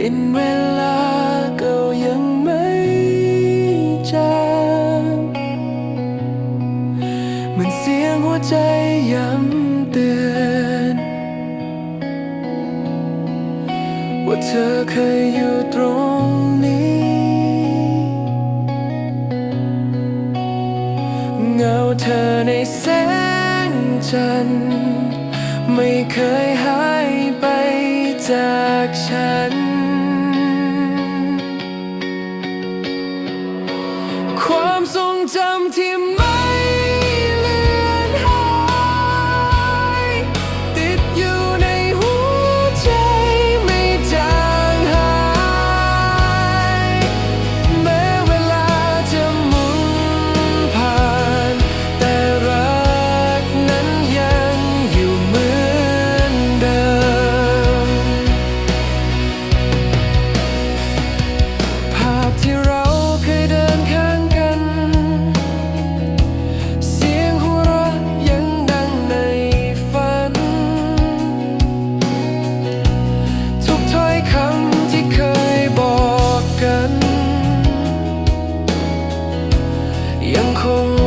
ลิ่นเวลาก็ยังไม่จางเหมือนเสียงหัวใจย้ำเตือนว่าเธอเคยอยู่ตรงนี้ เงาเธอในแสงจันทร์ไม่เคยหายไปจากฉัน Some Team home.